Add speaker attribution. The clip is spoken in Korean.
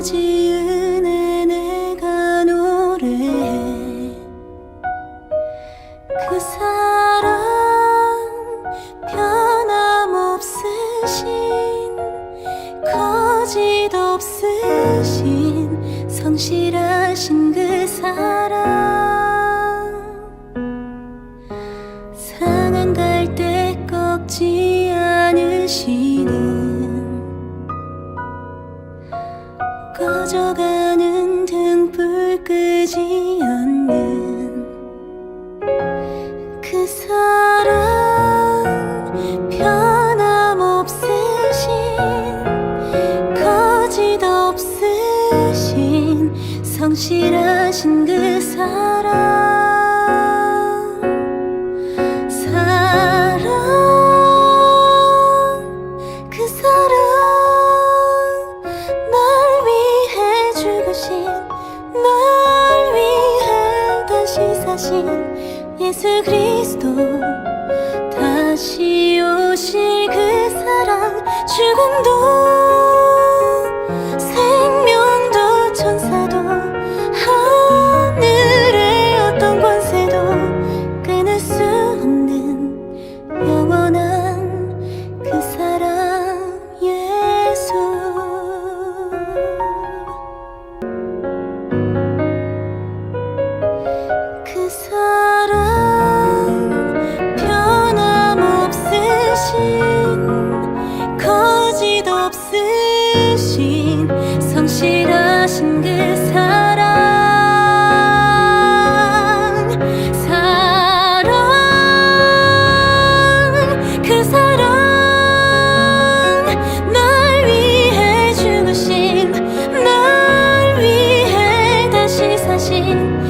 Speaker 1: 记忆。 변하지 않는 그 사람 변함없으신 거짓 없으신 성실하신 그 사람 예수 그리스도 다시 오실 그 사랑 죽음도 你。